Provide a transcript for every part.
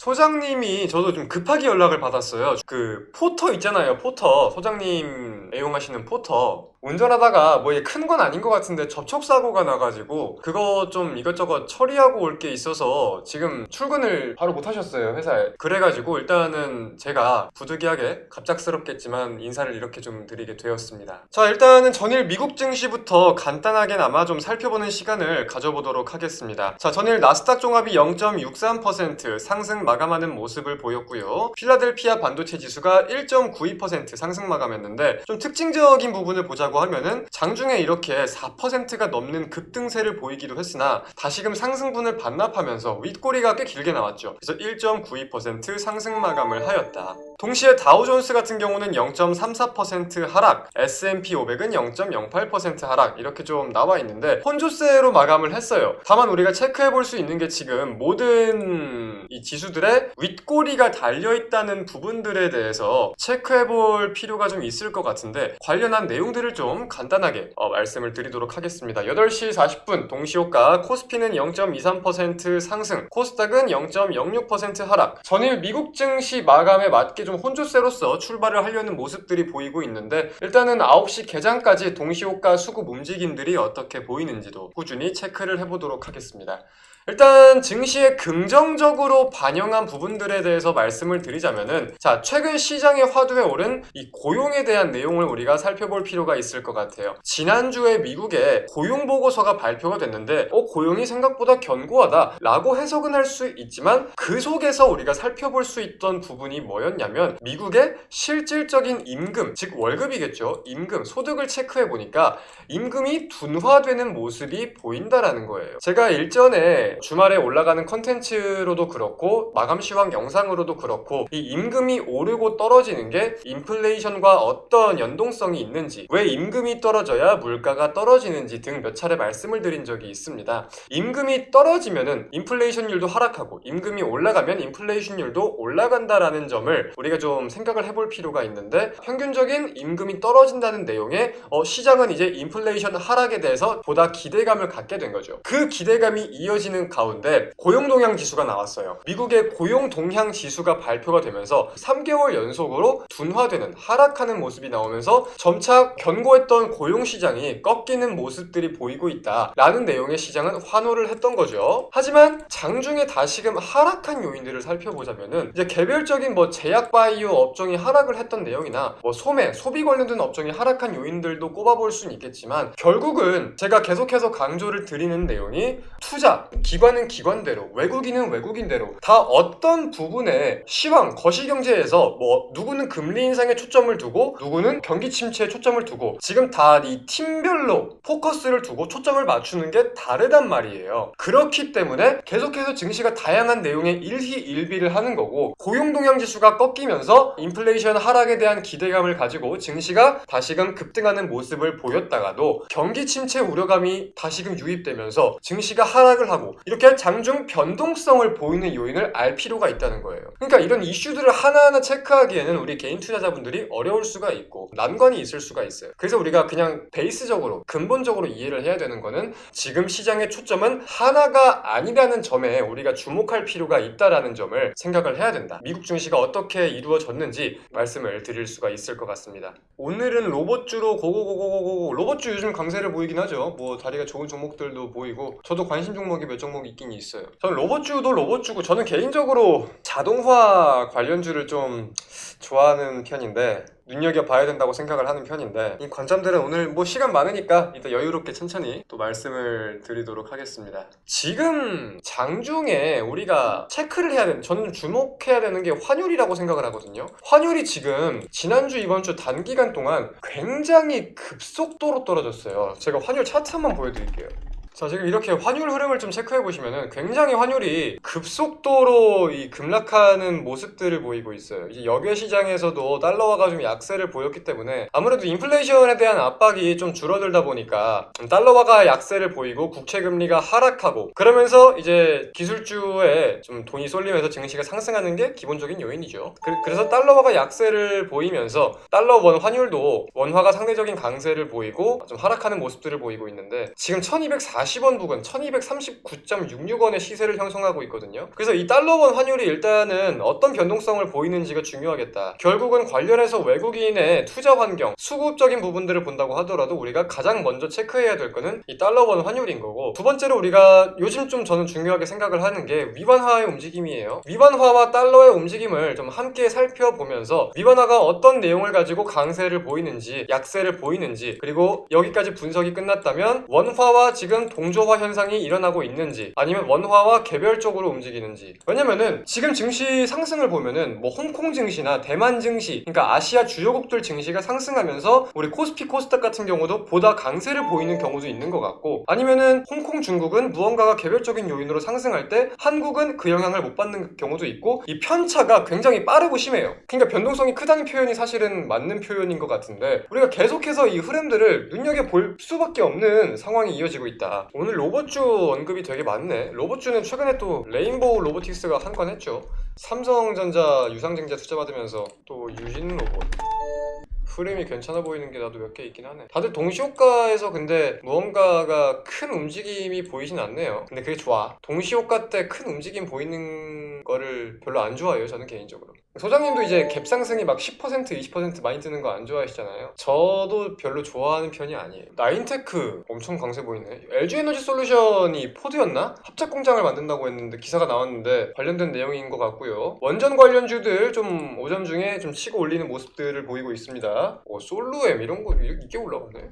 소장님이 저도 좀 급하게 연락을 받았어요. 그 포터 있잖아요. 포터. 소장님 애용하시는 포터. 운전하다가 뭐 큰 건 아닌 것 같은데 접촉사고가 나가지고 그거 좀 이것저것 처리하고 올 게 있어서 지금 출근을 바로 못 하셨어요 회사에. 그래가지고 일단은 제가 부득이하게 갑작스럽겠지만 인사를 이렇게 좀 드리게 되었습니다. 자 일단은 전일 미국 증시부터 간단하게나마 좀 살펴보는 시간을 가져보도록 하겠습니다. 자 전일 나스닥 종합이 0.63% 상승 마감하는 모습을 보였고요. 필라델피아 반도체 지수가 1.92% 상승 마감했는데 좀 특징적인 부분을 보자고 하면은 장중에 이렇게 4%가 넘는 급등세를 보이기도 했으나 다시금 상승분을 반납하면서 윗꼬리가 꽤 길게 나왔죠. 그래서 1.92% 상승 마감을 하였다. 동시에 다우존스 같은 경우는 0.34% 하락, S&P 500은 0.08% 하락 이렇게 좀 나와 있는데 혼조세로 마감을 했어요. 다만 우리가 체크해 볼 수 있는 게 지금 모든 이 지수들의 윗꼬리가 달려 있다는 부분들에 대해서 체크해 볼 필요가 좀 있을 것 같은데 관련한 내용들을 좀 간단하게 어, 말씀을 드리도록 하겠습니다. 8시 40분 동시호가 코스피는 0.23% 상승, 코스닥은 0.06% 하락. 전일 미국 증시 마감에 맞게 좀 혼조세로서 출발을 하려는 모습들이 보이고 있는데 일단은 9시 개장까지 동시호가 수급 움직임들이 어떻게 보이는지도 꾸준히 체크를 해보도록 하겠습니다. 일단 증시에 긍정적으로 반영한 부분들에 대해서 말씀을 드리자면은 자 최근 시장의 화두에 오른 이 고용에 대한 내용을 우리가 살펴볼 필요가 있을 것 같아요. 지난주에 미국의 고용 보고서가 발표가 됐는데 어 고용이 생각보다 견고하다라고 해석은 할 수 있지만 그 속에서 우리가 살펴볼 수 있던 부분이 뭐였냐면 미국의 실질적인 임금 즉 월급이겠죠. 임금 소득을 체크해 보니까 임금이 둔화되는 모습이 보인다라는 거예요. 제가 일전에 주말에 올라가는 컨텐츠로도 그렇고 마감 시황 영상으로도 그렇고 이 임금이 오르고 떨어지는 게 인플레이션과 어떤 연동성이 있는지 왜 임금이 떨어져야 물가가 떨어지는지 등 몇 차례 말씀을 드린 적이 있습니다. 임금이 떨어지면은 인플레이션율도 하락하고 임금이 올라가면 인플레이션율도 올라간다라는 점을 우리가 좀 생각을 해볼 필요가 있는데 평균적인 임금이 떨어진다는 내용에 어, 시장은 이제 인플레이션 하락에 대해서 보다 기대감을 갖게 된 거죠. 그 기대감이 이어지는 가운데 고용 동향 지수가 나왔어요. 미국의 고용 동향 지수가 발표가 되면서 3개월 연속으로 둔화되는 하락하는 모습이 나오면서 점차 견고했던 고용 시장이 꺾이는 모습들이 보이고 있다라는 내용의 시장은 환호를 했던 거죠. 하지만 장중에 다시금 하락한 요인들을 살펴보자면은 이제 개별적인 뭐 제약 바이오 업종이 하락을 했던 내용이나 뭐 소매, 소비 관련된 업종이 하락한 요인들도 꼽아볼 수는 있겠지만 결국은 제가 계속해서 강조를 드리는 내용이 투자, 기관은 기관대로, 외국인은 외국인대로 다 어떤 부분에 시황, 거시경제에서 뭐 누구는 금리 인상에 초점을 두고 누구는 경기 침체에 초점을 두고 지금 다 이 팀별로 포커스를 두고 초점을 맞추는 게 다르단 말이에요. 그렇기 때문에 계속해서 증시가 다양한 내용의 일희일비를 하는 거고 고용 동향 지수가 꺾이 면서 인플레이션 하락에 대한 기대감을 가지고 증시가 다시금 급등하는 모습을 보였다가도 경기 침체 우려감이 다시금 유입되면서 증시가 하락을 하고 이렇게 장중 변동성을 보이는 요인을 알 필요가 있다는 거예요. 그러니까 이런 이슈들을 하나하나 체크하기에는 우리 개인 투자자분들이 어려울 수가 있고 난관이 있을 수가 있어요. 그래서 우리가 그냥 베이스적으로 근본적으로 이해를 해야 되는 거는 지금 시장의 초점은 하나가 아니라는 점에 우리가 주목할 필요가 있다라는 점을 생각을 해야 된다. 미국 증시가 어떻게 이루어졌는지 말씀을 드릴 수가 있을 것 같습니다. 오늘은 로봇주로 고고고고고고 로봇주 요즘 강세를 보이긴 하죠. 뭐 다리가 좋은 종목들도 보이고 저도 관심 종목이 몇 종목 있긴 있어요. 저는 로봇주도 로봇주고 저는 개인적으로 자동화 관련주를 좀 좋아하는 편인데 눈여겨봐야 된다고 생각을 하는 편인데 이 관점들은 오늘 뭐 시간 많으니까 이따 여유롭게 천천히 또 말씀을 드리도록 하겠습니다. 지금 장중에 우리가 체크를 해야 되는 저는 좀 주목해야 되는 게 환율이라고 생각을 하거든요. 환율이 지금 지난주 이번 주 단기간 동안 굉장히 급속도로 떨어졌어요. 제가 환율 차트 한번 보여드릴게요. 자 지금 이렇게 환율 흐름을 좀 체크해 보시면은 굉장히 환율이 급속도로 이 급락하는 모습들을 보이고 있어요. 이제 역외 시장에서도 달러화가 좀 약세를 보였기 때문에 아무래도 인플레이션에 대한 압박이 좀 줄어들다 보니까 달러화가 약세를 보이고 국채 금리가 하락하고 그러면서 이제 기술주에 좀 돈이 쏠리면서 증시가 상승하는 게 기본적인 요인이죠. 그, 래서 달러화가 약세를 보이면서 달러 원 환율도 원화가 상대적인 강세를 보이고 좀 하락하는 모습들을 보이고 있는데 지금 1240 1240원 부근 1239.66원의 시세를 형성하고 있거든요. 그래서 이 달러원 환율이 일단은 어떤 변동성을 보이는지가 중요하겠다. 결국은 관련해서 외국인의 투자 환경, 수급적인 부분들을 본다고 하더라도 우리가 가장 먼저 체크해야 될 거는 이 달러원 환율인 거고 두 번째로 우리가 요즘 좀 저는 중요하게 생각을 하는 게 위반화의 움직임이에요. 위반화와 달러의 움직임을 좀 함께 살펴보면서 위반화가 어떤 내용을 가지고 강세를 보이는지 약세를 보이는지 그리고 여기까지 분석이 끝났다면 원화와 지금 동조화 현상이 일어나고 있는지 아니면 원화와 개별적으로 움직이는지. 왜냐면은 지금 증시 상승을 보면은 뭐 홍콩 증시나 대만 증시 그러니까 아시아 주요국들 증시가 상승하면서 우리 코스피 코스닥 같은 경우도 보다 강세를 보이는 경우도 있는 것 같고 아니면은 홍콩 중국은 무언가가 개별적인 요인으로 상승할 때 한국은 그 영향을 못 받는 경우도 있고 이 편차가 굉장히 빠르고 심해요. 그러니까 변동성이 크다는 표현이 사실은 맞는 표현인 것 같은데 우리가 계속해서 이 흐름들을 눈여겨볼 수밖에 없는 상황이 이어지고 있다 오늘 로봇주 언급이 되게 많네. 로봇주는 최근에 또 레인보우 로보틱스가 한 건 했죠. 삼성전자 유상증자 투자 받으면서 또 유진 로봇 흐름이 괜찮아 보이는 게 나도 몇 개 있긴 하네. 다들 동시호가에서 근데 무언가가 큰 움직임이 보이진 않네요. 근데 그게 좋아. 동시호가 때 큰 움직임 보이는 거를 별로 안 좋아해요. 저는 개인적으로. 소장님도 이제 갭 상승이 막 10% 20% 많이 뜨는 거 안 좋아하시잖아요. 저도 별로 좋아하는 편이 아니에요. 나인테크 엄청 강세 보이네. LG 에너지 솔루션이 포드였나? 합작 공장을 만든다고 했는데 기사가 나왔는데 관련된 내용인 것 같고요. 원전 관련주들 좀 오전 중에 좀 치고 올리는 모습들을 보이고 있습니다. 오, 솔루엠 이런 거 이- 이게 올라가네.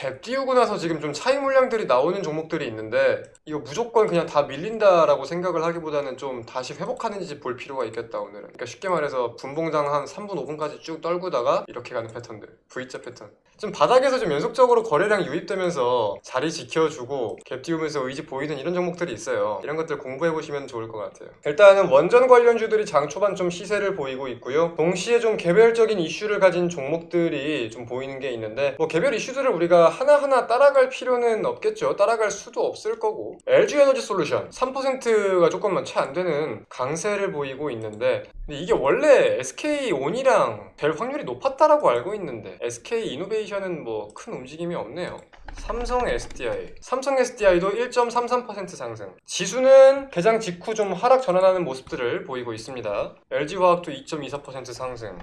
갭 띄우고 나서 지금 좀 차익 물량들이 나오는 종목들이 있는데 이거 무조건 그냥 다 밀린다라고 생각을 하기보다는 좀 다시 회복하는지 볼 필요가 있겠다 오늘은. 그러니까 쉽게 말해서 분봉장 한 3분 5분까지 쭉 떨구다가 이렇게 가는 패턴들 V자 패턴. 좀 바닥에서 좀 연속적으로 거래량 유입되면서 자리 지켜주고 갭 띄우면서 의지 보이는 이런 종목들이 있어요. 이런 것들 공부해 보시면 좋을 것 같아요. 일단은 원전 관련주들이 장 초반 좀 시세를 보이고 있고요. 동시에 좀 개별적인 이슈를 가진 종목들이 좀 보이는 게 있는데 뭐 개별 이슈들을 우리가 하나하나 따라갈 필요는 없겠죠 따라갈 수도 없을 거고 LG 에너지 솔루션 3%가 조금만 채 안 되는 강세를 보이고 있는데 이게 원래 SK 온이랑 될 확률이 높았다라고 알고 있는데 SK 이노베이션은 뭐 큰 움직임이 없네요. 삼성 SDI. 삼성 SDI도 1.33% 상승. 지수는 개장 직후 좀 하락 전환하는 모습들을 보이고 있습니다. LG화학도 2.24% 상승.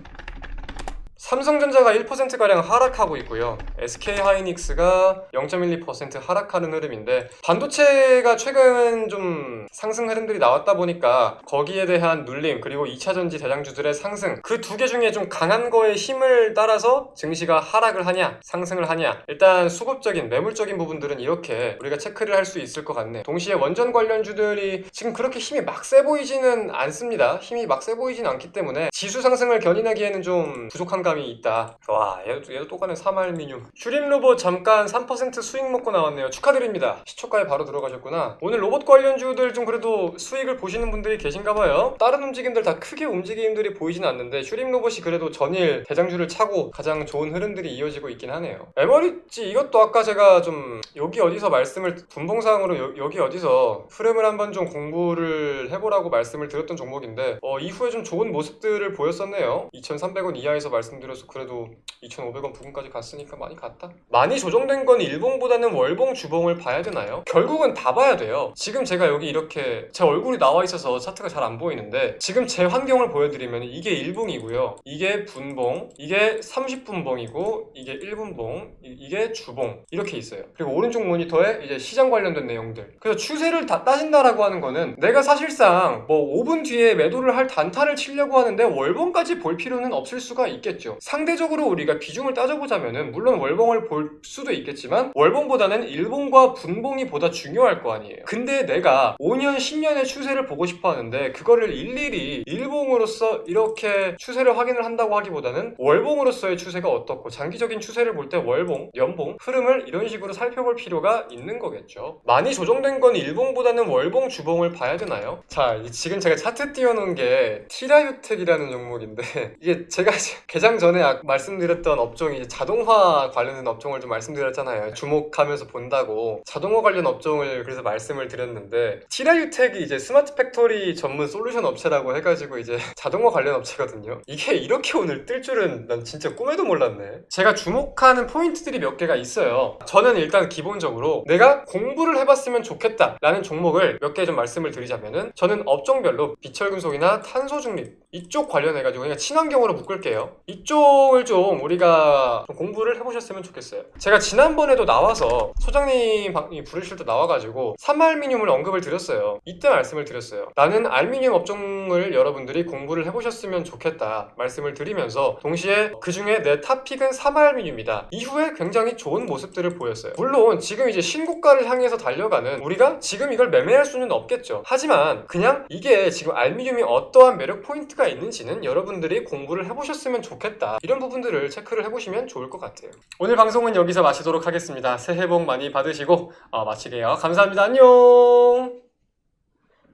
삼성전자가 1%가량 하락하고 있고요. SK하이닉스가 0.12% 하락하는 흐름인데 반도체가 최근 좀 상승 흐름들이 나왔다 보니까 거기에 대한 눌림 그리고 2차전지 대장주들의 상승 그 두 개 중에 좀 강한 거의 힘을 따라서 증시가 하락을 하냐 상승을 하냐 일단 수급적인 매물적인 부분들은 이렇게 우리가 체크를 할 수 있을 것 같네. 동시에 원전 관련주들이 지금 그렇게 힘이 막 세 보이지는 않습니다. 힘이 막 세 보이진 않기 때문에 지수 상승을 견인하기에는 좀 부족한 감이 있다. 와, 얘도, 얘도 똑같네. 3알미늄. 슈림 로봇 잠깐 3% 수익 먹고 나왔네요. 축하드립니다. 시초가에 바로 들어가셨구나. 오늘 로봇 관련주들 좀 그래도 수익을 보시는 분들이 계신가 봐요. 다른 움직임들 다 크게 움직임들이 보이진 않는데 슈림 로봇이 그래도 전일 대장주를 차고 가장 좋은 흐름들이 이어지고 있긴 하네요. 에버리지 이것도 아까 제가 좀 여기 어디서 말씀을 분봉상으로 여, 여기 어디서 흐름을 한번 좀 공부를 해보라고 말씀을 드렸던 종목인데 어, 이후에 좀 좋은 모습들을 보였었네요. 2,300원 이하에서 말씀드려서 그래도 2,500원 부근까지 갔으니까 많이 갔다. 많이 조정된 건 일봉보다는 월봉, 주봉을 봐야 되나요? 결국은 다 봐야 돼요. 지금 제가 여기 이렇게 제 얼굴이 나와 있어서 차트가 잘 안 보이는데 지금 제 환경을 보여드리면 이게 일봉이고요. 이게 분봉, 이게 30분봉이고 이게 1분봉, 이게 주봉 이렇게 있어요. 그리고 오른쪽 모니터에 이제 시장 관련된 내용들. 그래서 추세를 다 따진다라고 하는 거는 내가 사실상 뭐 5분 뒤에 매도를 할 단타를 치려고 하는데 월봉까지 볼 필요는 없을 수가 있겠죠. 상대적으로 우리가 비중을 따져보자면은 물론 월봉을 볼 수도 있겠지만 월봉보다는 일봉과 분봉이 보다 중요할 거 아니에요. 근데 내가 5년, 10년의 추세를 보고 싶어 하는데 그거를 일일이 일봉으로서 이렇게 추세를 확인을 한다고 하기보다는 월봉으로서의 추세가 어떻고 장기적인 추세를 볼 때 월봉, 연봉, 흐름을 이런 식으로 살펴볼 필요가 있는 거겠죠. 많이 조정된 건 일봉보다는 월봉, 주봉을 봐야 되나요? 자, 이- 지금 제가 차트 띄워놓은 게 티라유텍이라는 종목인데 이게 제가 개장 전에 아- 말씀드렸던 업종이 자동화 관련된 업종을 좀 말씀드렸잖아요. 주목하면서 본다고 자동화 관련 업종을 그래서 말씀을 드렸는데 티 라유텍이 이제 스마트 팩토리 전문 솔루션 업체라고 해가지고 이제 자동화 관련 업체거든요. 이게 이렇게 오늘 뜰 줄은 난 진짜 꿈에도 몰랐네. 제가 주목하는 포인트들이 몇 개가 있어요. 저는 일단 기본적으로 내가 공부를 해봤으면 좋겠다라는 종목을 몇 개 좀 말씀을 드리자면은 저는 업종별로 비철금속이나 탄소 중립 이쪽 관련해가지고 그냥 친환경으로 묶을게요. 이쪽을 좀 우리가 좀 공부를 해보셨으면 좋겠어요. 제가 지난번에도 나와서 소장님 방- 부르실 때 나와가지고 삼알미늄을 언급을 드렸어요. 이때 말씀을 드렸어요. 나는 알미늄 업종을 여러분들이 공부를 해보셨으면 좋겠다 말씀을 드리면서 동시에 그 중에 내 탑픽은 삼알미늄이다. 이후에 굉장히 좋은 모습들을 보였어요. 물론 지금 이제 신고가를 향해서 달려가는 우리가 지금 이걸 매매할 수는 없겠죠. 하지만 그냥 이게 지금 알미늄이 어떠한 매력 포인트가 있는지는 여러분들이 공부를 해보셨으면 좋겠다. 이런 부분들을 체크를 해보시면 좋을 것 같아요. 오늘 방송은 여기서 마치도록 하겠습니다. 새해 복 많이 받으시고 어, 마치게요. 감사합니다. 안녕.